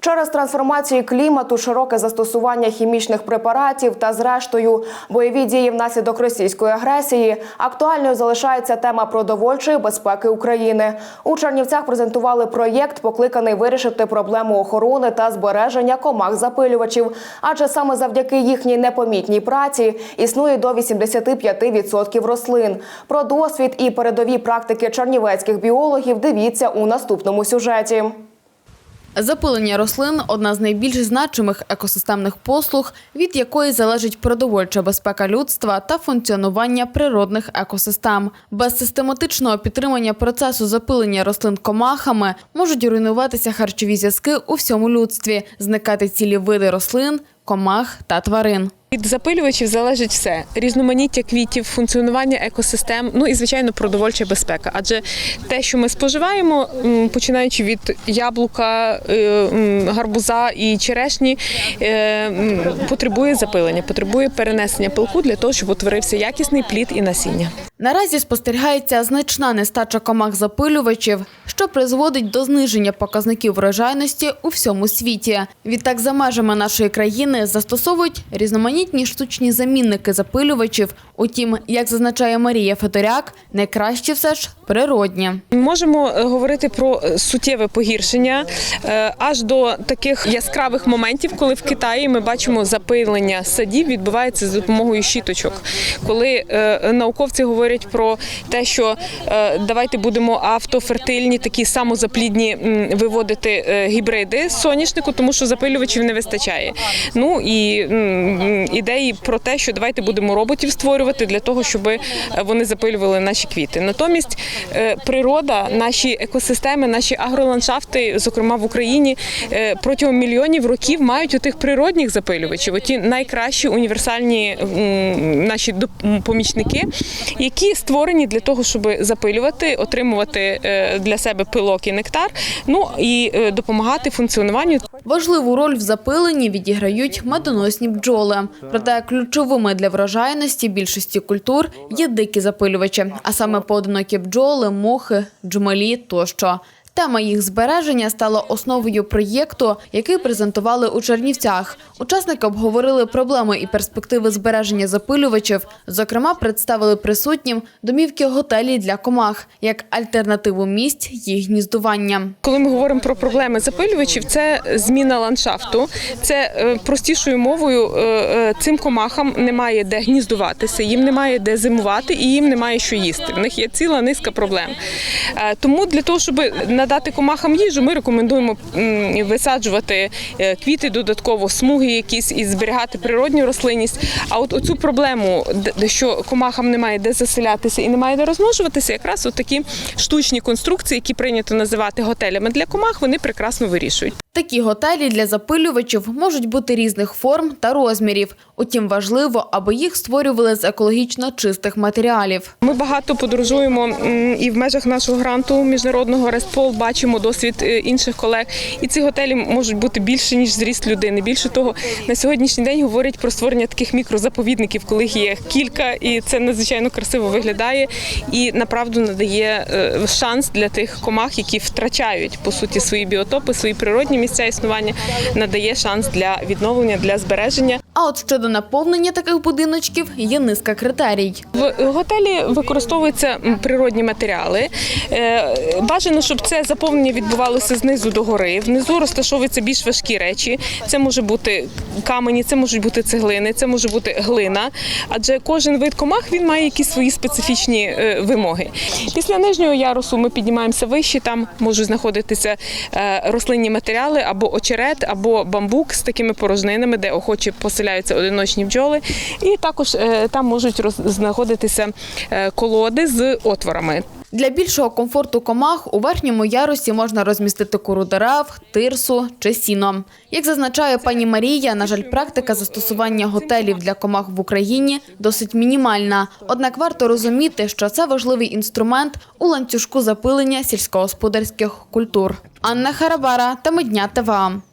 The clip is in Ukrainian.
Через трансформацію клімату, широке застосування хімічних препаратів та, зрештою, бойові дії внаслідок російської агресії актуальною залишається тема продовольчої безпеки України. У Чернівцях презентували проєкт, покликаний вирішити проблему охорони та збереження комах-запилювачів. Адже саме завдяки їхній непомітній праці існує до 85% рослин. Про досвід і передові практики чернівецьких біологів дивіться у наступному сюжеті. Запилення рослин одна з найбільш значимих екосистемних послуг, від якої залежить продовольча безпека людства та функціонування природних екосистем. Без систематичного підтримання процесу запилення рослин комахами можуть руйнуватися харчові зв'язки у всьому людстві, зникати цілі види рослин, комах та тварин. Від запилювачів залежить все: різноманіття квітів, функціонування екосистем, ну і звичайно продовольча безпека. Адже те, що ми споживаємо, починаючи від яблука, е, гарбуза і черешні, е, потребує запилення, потребує перенесення пилку для того, щоб утворився якісний плід і насіння. Наразі спостерігається значна нестача комах-запилювачів, що призводить до зниження показників врожайності у всьому світі. Відтак, за межами нашої країни застосовують різноманітні штучні замінники запилювачів. Утім, як зазначає Марія Федоряк, найкраще все ж природні. Можемо е, говорити про е, суттєве погіршення е, аж до таких яскравих моментів, коли в Китаї ми бачимо запилення садів відбувається за допомогою щіточок. Коли науковці говорять про те, що давайте будемо автофертильні, такі самозаплідні виводити гібриди з соняшнику, тому що запилювачів не вистачає. Ну і ідеї про те, що давайте будемо роботів створювати для того, щоб вони запилювали наші квіти. Натомість е, природа, наші екосистеми, наші агроландшафти, зокрема в Україні, е, протягом мільйонів років мають отих природних запилювачів, оті найкращі універсальні наші помічники, які створені для того, щоб запилювати, отримувати е, для себе пилок і нектар, ну і е, допомагати функціонуванню Важливу роль в запиленні відіграють медоносні бджоли. Проте ключовими для врожайності більшості культур є дикі запилювачі, а саме поодинокі бджоли, мухи, джмелі тощо. Тема їх збереження стала основою проєкту, який презентували у Чернівцях. Учасники обговорили проблеми і перспективи збереження запилювачів. Зокрема, представили присутнім домівки готелі для комах як альтернативу місць їх гніздування. Коли ми говоримо про проблеми запилювачів, це зміна ландшафту. Це е, простішою мовою е, е, цим комахам немає де гніздуватися, їм немає де зимувати і їм немає що їсти. В них є ціла низка проблем. Тому для того, щоб надати комахам їжу, ми рекомендуємо висаджувати е, квіти додатково, смуги якісь і зберігати природню рослинність. А от оцю проблему, що комахам немає де заселятися і немає де розмножуватися, якраз от такі штучні конструкції, які прийнято називати готелями для комах, вони прекрасно вирішують. Такі готелі для запилювачів можуть бути різних форм та розмірів. Утім, важливо, аби їх створювали з екологічно чистих матеріалів. Ми багато подорожуємо і в межах нашого гранту міжнародного Рестпол бачимо досвід е, інших колег. І ці готелі можуть бути більше ніж зріст людини. Більше того, на сьогоднішній день говорять про створення таких мікрозаповідників, коли їх є кілька, і це надзвичайно красиво виглядає і направду надає е, шанс для тих комах, які втрачають по суті свої біотопи, свої природні місця існування, надає шанс для відновлення, для збереження. А от щодо наповнення таких будиночків є низка критерій. В готелі використовуються природні матеріали. Е, Бажано, щоб це заповнення відбувалося знизу до гори. Внизу розташовуються більш важкі речі. Це може бути камені, це можуть бути цеглини, це може бути глина. Адже кожен вид комах він має якісь свої специфічні е, вимоги. Після нижнього ярусу ми піднімаємося вище. Там можуть знаходитися е, рослинні матеріали або очерет, або бамбук з такими порожнинами, де охочі поселяються одиночні бджоли. І також е, там можуть знаходитися е, колоди з отворами. Для більшого комфорту комах у верхньому ярусі можна розмістити куру дерев, тирсу чи сіно. Як зазначає пані Марія, на жаль, практика застосування готелів для комах в Україні досить мінімальна. Однак варто розуміти, що це важливий інструмент у ланцюжку запилення сільськогосподарських культур. Анна Харабара та Медня ТВА.